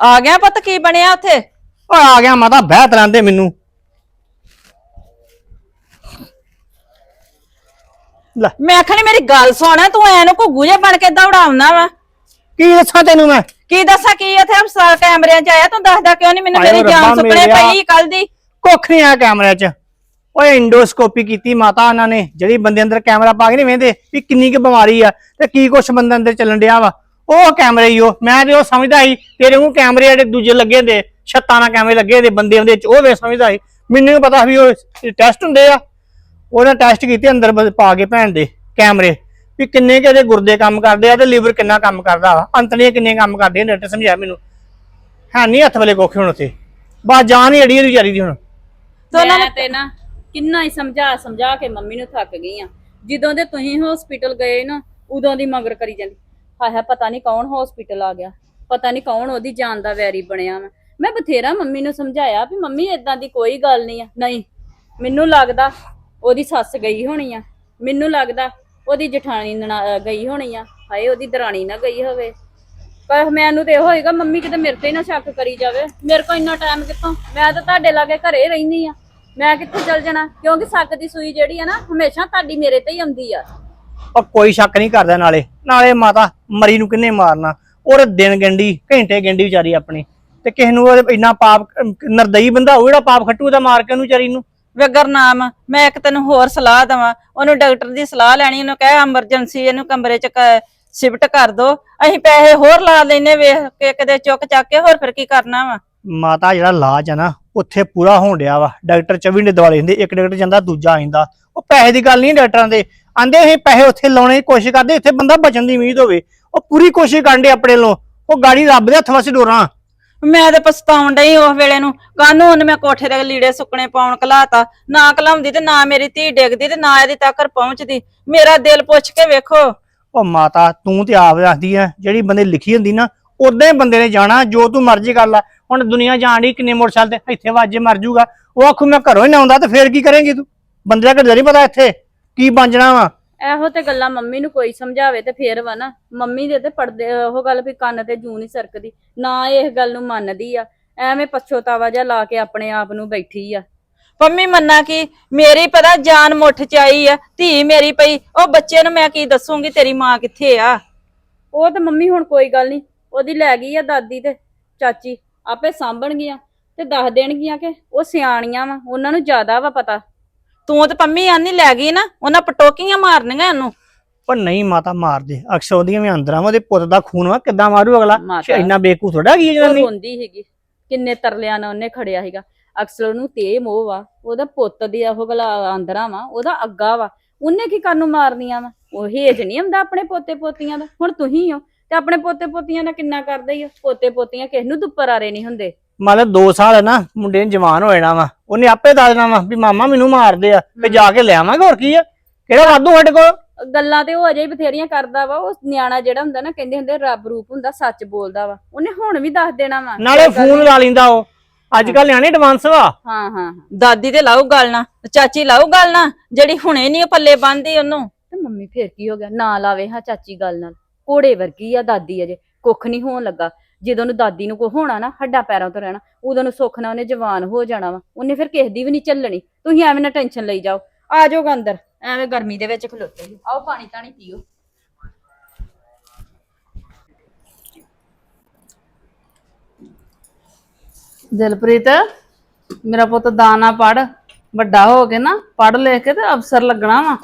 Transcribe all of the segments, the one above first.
ਆ ਗਿਆ ਪੁੱਤ ਕੀ ਬਣਿਆ ਉੱਥੇ? ਓਏ ਆ ਗਿਆ ਮਾਤਾ ਬਹਿ ਤਰਾਂਦੇ ਮੈਨੂੰ। ਲੈ। ਮੈਂ ਆਖਣੀ ਮੇਰੀ ਗੱਲ ਸੁਣ ਤੂੰ ਐ ਨੂੰ ਘੁੱਗੂ ਜੇ ਬਣ ਕੇ ਦੌੜਾਉਣਾ ਵਾ। ਕੀ ਦੱਸਾਂ ਤੈਨੂੰ ਮੈਂ? ਕੀ ਦੱਸਾਂ ਕੀ ਇੱਥੇ ਹਮਸਾ ਕੈਮਰਿਆਂ 'ਚ ਆਇਆ ਤੂੰ ਦੱਸਦਾ ਕਿਉਂ ਨਹੀਂ ਮੈਨੂੰ ਹਾਏ ਮੇਰੀ ਓ ਰੱਬਾ ਜਾਨ ਸੁਪਨੇ ਮੇਰਿਆ। ਪਈ ਕੱਲ ਦੀ। ਕੁੱਖ ਨਹੀਂ ਆ ਕੈਮਰੇ 'ਚ। ਓਏ ਇੰਡੋਸਕੋਪੀ ਕੀਤੀ ਮਾਤਾ ਉਹਨਾਂ ਨੇ ਜਿਹੜੀ ਬੰਦੇ ਅੰਦਰ ਕੈਮਰਾ ਪਾ ਕੇ ਨਹੀਂ ਵੇਂਦੇ ਵੀ ਕਿੰਨੀ ਕੁ ਬਿਮਾਰੀ ਆ ਤੇ ਕੀ ਕੁਛ ਬੰਦੇ ਅੰਦਰ ਚੱਲਣ ਡਿਆ ਵਾ। ਉਹ ਕੈਮਰੇ ਹੀ ਉਹ ਮੈਂ ਤੇ ਉਹ ਸਮਝਦਾ ਸੀ ਤੇਰੇ ਨੂੰ ਕੈਮਰੇ ਜਿਹੜੇ ਦੂਜੇ ਲੱਗੇ ਹੁੰਦੇ ਛੱਤਾਂ ਨਾਲ ਕੈਮਰੇ ਲੱਗੇ ਹੁੰਦੇ ਬੰਦੇ ਉਹਦੇ ਚ ਉਹ ਵੇ ਸਮਝਦਾ ਸੀ। ਮੈਨੂੰ ਪਤਾ ਵੀ ਉਹ ਟੈਸਟ ਹੁੰਦੇ ਆ। ਉਹਨਾਂ ਟੈਸਟ ਕੀਤੇ ਅੰਦਰ ਪਾ ਕੇ ਭੈਣ ਦੇ ਕੈਮਰੇ। ਵੀ ਕਿੰਨੇ ਕਿਹਦੇ ਗੁਰਦੇ ਕੰਮ ਕਰਦੇ ਆ ਤੇ ਲੀਵਰ ਕਿੰਨਾ ਕੰਮ ਕਰਦਾ ਵਾ। ਅੰਤੜੀਆਂ ਕਿੰਨੇ ਕੰਮ ਕਰਦੀਆਂ ਡਾਕਟਰ ਸਮਝਾਇਆ ਮੈਨੂੰ। ਹੈ ਨਹੀਂ ਹੱਥ ਵਾਲੇ ਕੋਖੇ ਹੁਣ ਉੱਥੇ। ਬਸ ਜਾਨ ਹੀ ਅੜੀ ਉਹਦੀ ਵਿਚਾਰੀ ਦੀ ਹੁਣ। ਤੇ ਉਹਨਾਂ ਮੈਂ ਤੇ ਨਾ ਕਿੰਨਾ ਹੀ ਸਮਝਾ ਸਮਝਾ ਕੇ ਮੰਮੀ ਨੂੰ ਥੱਕ ਗਈ ਆ। ਜਦੋਂ ਦੇ ਤੁਸੀਂ ਹਸਪੀਟਲ ਗਏ ਨਾ ਉਦੋਂ ਦੀ ਮਗਰ ਕਰੀ ਜਾਂਦੀ। ਹਾਏ ਪਤਾ ਨਹੀਂ ਕੌਣ ਹਸਪੀਟਲ ਆ ਗਿਆ। ਪਤਾ ਨਹੀਂ ਕੌਣ ਉਹਦੀ ਜਾਨ ਦਾ ਵੈਰੀ ਬਣਿਆ ਵਾ। ਮੈਂ ਬਥੇਰਾ ਮੰਮੀ ਨੂੰ ਸਮਝਾਇਆ ਵੀ ਮੰਮੀ ਇਦਾਂ ਦੀ ਕੋਈ ਗੱਲ ਨਹੀਂ ਆ। ਨਹੀਂ, ਮੈਨੂੰ ਲੱਗਦਾ ਉਹਦੀ ਸੱਸ ਗਈ ਹੋਣੀ ਆ। ਮੈਨੂੰ ਲੱਗਦਾ ਉਹਦੀ ਜਠਾਣੀ ਗਈ ਹੋਣੀ ਆ। ਹਾਏ, ਉਹਦੀ ਦਰਾਣੀ ਨਾ ਗਈ ਹੋਵੇ। ਪਰ ਮੈਨੂੰ ਤੇ ਇਹੋ ਹੋਏਗਾ, ਮੰਮੀ ਕਿਤੇ ਮੇਰੇ ਤੇ ਹੀ ਨਾ ਸ਼ੱਕ ਕਰੀ ਜਾਵੇ। ਮੇਰੇ ਕੋਲ ਇੰਨਾ ਟਾਈਮ ਕਿੱਥੋਂ? ਮੈਂ ਤਾਂ ਤੁਹਾਡੇ ਲਾਗੇ ਘਰੇ ਰਹਿੰਦੀ ਆ। ਮੈਂ ਕਿੱਥੇ ਚਲ ਜਾਣਾ? ਕਿਉਂਕਿ ਸੱਕ ਦੀ ਸੂਈ ਜਿਹੜੀ ਆ ਨਾ, ਹਮੇਸ਼ਾ ਤੁਹਾਡੀ ਮੇਰੇ ਤੇ ਹੀ ਆਉਂਦੀ ਆ। ਉਹ ਕੋਈ ਸ਼ੱਕ ਨਹੀਂ ਕਰਦਾ ਨਾਲੇ। ਨਾਲੇ ਮਾਤਾ ਮਰੀ ਨੂੰ ਕਿੰਨੇ ਮਾਰਨਾ। ਔਰ ਦਿਨ ਗੰਢੀ ਘੰਟੇ ਗੰਢੀ ਵਿਚਾਰੀ ਆਪਣੀ। ਤੇ ਕਿਸੇ ਨੂੰ ਇੰਨਾ ਪਾਪ ਨਰਦਈ ਬੰਦਾ ਉਹ ਜਿਹੜਾ ਪਾਪ ਖੱਟੂ ਉਹਦਾ ਮਾਰ ਕੇ ਉਹਨੂੰ ਵਿਚਾਰੀ ਨੂੰ। ਵੇ ਗੁਰਨਾਮ ਮੈਂ ਇੱਕ ਤੈਨੂੰ ਹੋਰ ਸਲਾਹ ਦਵਾਂ। ਉਹਨੂੰ ਡਾਕਟਰ ਦੀ ਸਲਾਹ ਲੈਣੀ ਉਹਨੂੰ ਕਹਿ ਐਮਰਜੈਂਸੀ ਇਹਨੂੰ ਕਮਰੇ 'ਚ ਸ਼ਿਫਟ ਕਰ ਦੋ। ਅਸੀਂ ਪੈਸੇ ਹੋਰ ਲਾ ਲੈਨੇ ਵੇਖ ਕੇ ਕਿਤੇ ਚੁੱਕ ਚੱਕ ਕੇ ਹੋਰ ਫਿਰ ਕੀ ਕਰਨਾ ਵਾ? ਮਾਤਾ ਜਿਹੜਾ ਇਲਾਜ ਆ ਨਾ ਉੱਥੇ ਪੂਰਾ ਹੋਣ ਡਿਆ ਵਾ। ਡਾਕਟਰ 24 ਨੇ ਦਿਵਾਲੇ ਹੁੰਦੇ ਇੱਕ ਡਾਕਟਰ ਜਾਂਦਾ ਦੂਜਾ ਆਇੰਦਾ। ਉਹ ਪੈਸੇ ਦੀ ਗੱਲ ਨਹੀਂ ਡਾਕਟਰਾਂ ਦੇ। ਆਂਦੇ ਅਸੀਂ ਪੈਸੇ ਉੱਥੇ ਲਾਉਣੇ ਦੀ ਕੋਸ਼ਿਸ਼ ਕਰਦੇ ਇੱਥੇ ਬੰਦਾ ਬਚਣ ਦੀ ਉਮੀਦ ਹੋਵੇ। ਉਹ ਪੂਰੀ ਕੋਸ਼ਿਸ਼ ਕਰਨ ਡੇ ਆਪਣੇ ਵੱਲੋਂ। ਉਹ ਗਾੜੀ ਰੱਬ ਦੇ ਹੱਥ ਵਸੇ ਡੋਰਾਂ। ਮੈਂ ਤੇ ਪਛਤਾਉਣ ਡਈ ਉਸ ਵੇਲੇ ਨੂੰ। ਕਾਨੂੰ ਉਹਨੇ ਮੈਂ ਕੋਠੇ ਦੇ ਲੀੜੇ ਸੁੱਕਣੇ ਪਾਉਣ ਕਲਾਤਾ? ਨਾ ਕਲਾਉਂਦੀ ਤੇ ਨਾ ਮੇਰੀ ਧੀ ਡਿੱਗਦੀ ਤੇ ਨਾ ਇਹਦੀ ਤੱਕਰ ਪਹੁੰਚਦੀ। ਮੇਰਾ ਦਿਲ ਪੁੱਛ ਕੇ ਵੇਖੋ। ਉਹ ਮਾਤਾ ਤੂੰ ਤੇ ਆਪ ਦੱਸਦੀ ਆ ਜਿਹੜੀ ਬੰਦੇ ਲਿਖੀ ਹੁੰਦੀ ਨਾ ਉਦਾਂ ਹੀ ਬੰਦੇ ਨੇ ਜਾਣਾ ਜੋ ਤੂੰ ਮਰਜ਼ੀ ਕਰ ਲੈ। ਹੁਣ ਦੁਨੀਆ ਜਾਣ ਡਈ ਕਿੰਨੇ ਮੋਟਰਸਾਈਕਲ ਤੇ ਇੱਥੇ ਵਾਜੇ ਮਰ ਜੂਗਾ। ਉਹ ਆਖੂ ਮੈਂ ਘਰੋਂ ਹੀ ਨਾ ਆਉਂਦਾ ਤੇ ਫੇਰ ਕੀ ਕਰੇਂਗੀ ਤੂੰ? ਬੰਦੇ ਦਾ ਘਰ ਨਹੀਂ ਪਤਾ ਇੱਥੇ। ਕੀ ਬਣ ਜਾਣਾ ਵਾ? ਇਹੋ ਤੇ ਗੱਲਾਂ ਮੰਮੀ ਨੂੰ ਕੋਈ ਸਮਝਾਵੇ ਤੇ ਫੇਰ ਵਾ ਨਾ। ਮੰਮੀ ਦੇ ਤੇ ਪੜਦੇ ਉਹ ਗੱਲ ਵੀ ਕੰਨ ਤੇ ਜੂ ਨਹੀਂ ਸਰਕਦੀ। ਨਾ ਇਹ ਗੱਲ ਨੂੰ ਮੰਨਦੀ ਆ। ਐਵੇਂ ਪਛੋਤਾਵਾ ਜਿਹਾ ਲਾ ਕੇ ਆਪਣੇ ਆਪ ਨੂੰ ਬੈਠੀ ਆ। ਪੰਮੀ ਮੰਨਾ ਕੀ? ਮੇਰੀ ਪਤਾ ਜਾਨ ਮੁੱਠ ਚ ਆਈ ਆ ਧੀ ਮੇਰੀ ਪਈ। ਉਹ ਬੱਚੇ ਨੂੰ ਮੈਂ ਕੀ ਦੱਸੂਗੀ ਤੇਰੀ ਮਾਂ ਕਿੱਥੇ ਆ? ਉਹ ਤੇ ਮੰਮੀ ਹੁਣ ਕੋਈ ਗੱਲ ਨਹੀਂ ਉਹਦੀ ਲੈ ਗਈ ਆ ਦਾਦੀ ਤੇ ਚਾਚੀ। ਆਪੇ ਸਾਂਭਣਗੀਆਂ ਤੇ ਦੱਸ ਦੇਣਗੀਆਂ ਕਿ ਉਹ ਸਿਆਣੀਆਂ ਵਾ। ਉਹਨਾਂ ਨੂੰ ਜ਼ਿਆਦਾ ਵਾ ਪਤਾ। ਤੂੰ ਤੇ ਪੰਮੀ ਆਨੀ ਲੈ ਗਈ ਨਾ ਉਹਨਾਂ ਪਟੋਕੀਆਂ ਮਾਰਨੀਆਂ ਇਹਨੂੰ। ਪਰ ਨਹੀਂ ਮਾਤਾ ਮਾਰਦੇ ਅਕਸਰ ਉਹਦੀਆਂ ਵੀ ਅੰਦਰਾਂ ਵਾ ਉਹਦੇ ਪੁੱਤ ਦਾ ਖੂਨ ਵਾ ਕਿੱਦਾਂ ਮਾਰੂ ਅਗਲਾ? ਮਾਤਾ। ਇੰਨਾ ਬੇਕੂ ਥੋੜਾ ਕੀ ਉਹ ਜਨਾਨੀ ਰੋਂਦੀ ਹੈਗੀ ਕਿੰਨੇ ਤਰਲਿਆਂ ਨਾਲ ਉਹਨੇ ਖੜਿਆ ਹੈਗਾ ਅਕਸਰ ਨੂੰ ਤੇ ਮੋਹ ਵਾ ਉਹਦਾ ਪੁੱਤ ਦੀ ਉਹ ਗਲਾ ਆਂਦਰਾ ਵਾ ਉਹਦਾ ਅੱਗਾ ਵਾ ਉਹਨੇ ਕੀ ਕਰਨ ਨੂੰ ਮਾਰਨੀਆਂ ਵਾ? ਉਹ ਹੇਜ ਨਹੀਂ ਹੁੰਦਾ ਆਪਣੇ ਪੋਤੇ ਪੋਤੀਆਂ ਦਾ ਹੁਣ ਤੁਸੀਂ ਹੋ ਤੇ ਆਪਣੇ ਪੋਤੇ ਪੋਤੀਆਂ ਦਾ ਕਿੰਨਾ ਕਰਦੇ ਹੀ ਹੋ? ਪੋਤੇ ਪੋਤੀਆਂ ਕਿਸ ਨੂੰ ਦੁੱਪਰ ਆਰੇ ਨਹੀਂ ਹੁੰਦੇ। ਮਤਲਬ 2 ਸਾਲ ਹੈ ਨਾ ਮੁੰਡੇ ਨੇ ਜਵਾਨ ਹੋ ਜਾਣਾ ਵਾ। ਉਹਨੇ ਆਪੇ ਦੱਸ ਦੇਣਾ ਵਾ ਵੀ ਮਾਮਾ ਮੈਨੂੰ ਮਾਰਦੇ ਆ ਤੇ ਜਾ ਕੇ ਲੈ ਆਵਾਂਗੇ ਹੋਰ ਕੀ ਆ? ਕਿਹੜਾ ਵਾਧੂ ਸਾਡੇ ਕੋਲ? ਗੱਲਾਂ ਤੇ ਉਹ ਅਜੇ ਹੀ ਬਥੇਰੀਆਂ ਕਰਦਾ ਵਾ ਉਹ ਨਿਆਣਾ ਜਿਹੜਾ ਹੁੰਦਾ ਨਾ ਕਹਿੰਦੇ ਹੁੰਦੇ ਰੱਬ ਰੂਪ ਹੁੰਦਾ ਸੱਚ ਬੋਲਦਾ ਵਾ। ਉਹਨੇ ਹੁਣ ਵੀ ਦੱਸ ਦੇਣਾ ਵਾ। ਨਾਲੇ ਫੋਨ। ਲਾ ਲੈਂਦਾ ਉਹ। ਅੱਜ ਕੱਲ ਨਿਆਣੇ ਐਡਵਾਂਸ ਵਾ। ਹਾਂ ਹਾਂ ਹਾਂ। ਦਾਦੀ ਤੇ ਲਾਊ ਗੱਲ ਨਾ ਚਾਚੀ ਲਾਊ ਗੱਲ ਨਾ ਜਿਹੜੀ ਹੁਣੇ ਨਹੀਂ ਪੱਲੇ ਬੰਨਦੀ ਉਹਨੂੰ। ਤੇ ਮੰਮੀ ਫੇਰ ਕੀ ਹੋ ਗਿਆ? ਨਾ ਲਾਵੇ ਹਾਂ ਚਾਚੀ ਗੱਲ ਨਾਲ। ਘੋੜੇ ਵਰਗੀ ਆ ਦਾਦੀ ਅਜੇ ਕੁੱਖ ਨਹੀਂ ਹੋਣ ਲੱਗਾ। ਜਦੋਂ ਨੂੰ ਦਾਦੀ ਨੂੰ ਕੋ ਹੋਣਾ ਨਾ ਹੱਡਾਂ ਪੈਰਾਂ ਤੋਂ ਰਹਿਣਾ ਉਦੋਂ ਨੂੰ ਸੁੱਖ ਨਾਲ ਉਹਨੇ ਜਵਾਨ ਹੋ ਜਾਣਾ ਵਾ। ਉਹਨੇ ਫਿਰ ਕਿਸੇ ਦੀ ਵੀ ਨਹੀਂ ਚੱਲਣੀ। ਤੁਸੀਂ ਐਵੇਂ ਨਾ ਟੈਨਸ਼ਨ ਲਈ ਜਾਓ। ਆ ਜਾਓਗਾ ਅੰਦਰ। ਐਵੇਂ ਗਰਮੀ ਦੇ ਵਿੱਚ ਖਲੋਤੇ ਜੀ ਆਓ ਪਾਣੀ ਤਾਣੀ ਪੀਓ। ਦਿਲਪ੍ਰੀਤ ਮੇਰਾ ਪੁੱਤ ਦਾਣਾ ਪੜ ਵੱਡਾ ਹੋ ਕੇ ਨਾ ਪੜ ਲੈ ਕੇ ਤੇ ਅਫਸਰ ਲੱਗਣਾ ਵਾ।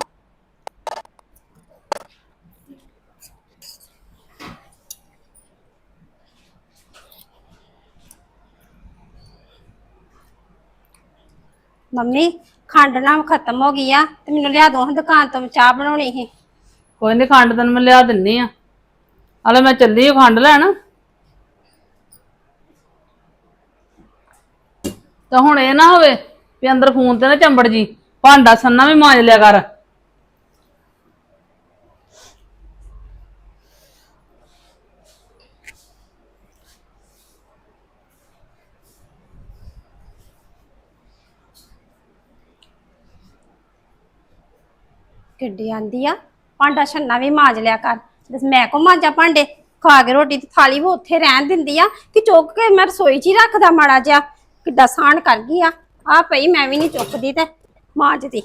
ਮੰਮੀ, ਖੰਡ ਨਾ ਖਤਮ ਹੋ ਗਈ ਆ, ਤੇ ਮੈਨੂੰ ਲਿਆ ਦੋ ਹਾਂ ਦੁਕਾਨ ਤੋਂ ਚਾਹ ਬਣਾਉਣੀ ਸੀ। ਕੋਈ ਨਹੀਂ ਖੰਡ ਤੈਨੂੰ ਮੈਂ ਲਿਆ ਦਿੰਨੀ ਆ। ਹਲੇ ਮੈਂ ਚੱਲੀ ਓ ਖੰਡ ਲੈਣ। ਤਾਂ ਹੁਣ ਇਹ ਨਾ ਹੋਵੇ ਵੀ ਅੰਦਰ ਫੋਨ ਤੇ ਨਾ ਚੰਬੜ ਜੀ, ਭਾਂਡਾ ਸੰਨਾ ਵੀ ਮਾਂਜ ਲਿਆ ਕਰ। ਕਿੱਡੀ ਆਂਦੀ ਆ। ਭਾਂਡਾ ਛੰਨਾ ਵੀ ਮਾਂਜ ਲਿਆ ਕਰ। ਬਸ ਮੈਂ ਕੋ ਮਾਂਜਾ ਭਾਂਡੇ? ਖਾ ਕੇ ਰੋਟੀ ਦੀ ਥਾਲੀ ਵੀ ਉੱਥੇ ਰਹਿਣ ਦਿੰਦੀ ਆ। ਕਿ ਚੁੱਕ ਕੇ ਮੈਂ ਰਸੋਈ 'ਚ ਹੀ ਰੱਖਦਾ ਮਾੜਾ ਜਿਹਾ। ਕਿੱਡਾ ਸਾਨ ਕਰ ਗਈ ਆ। ਆ ਪਈ ਮੈਂ ਵੀ ਨਹੀਂ ਚੁੱਕਦੀ ਤੇ ਮਾਂਜਦੀ।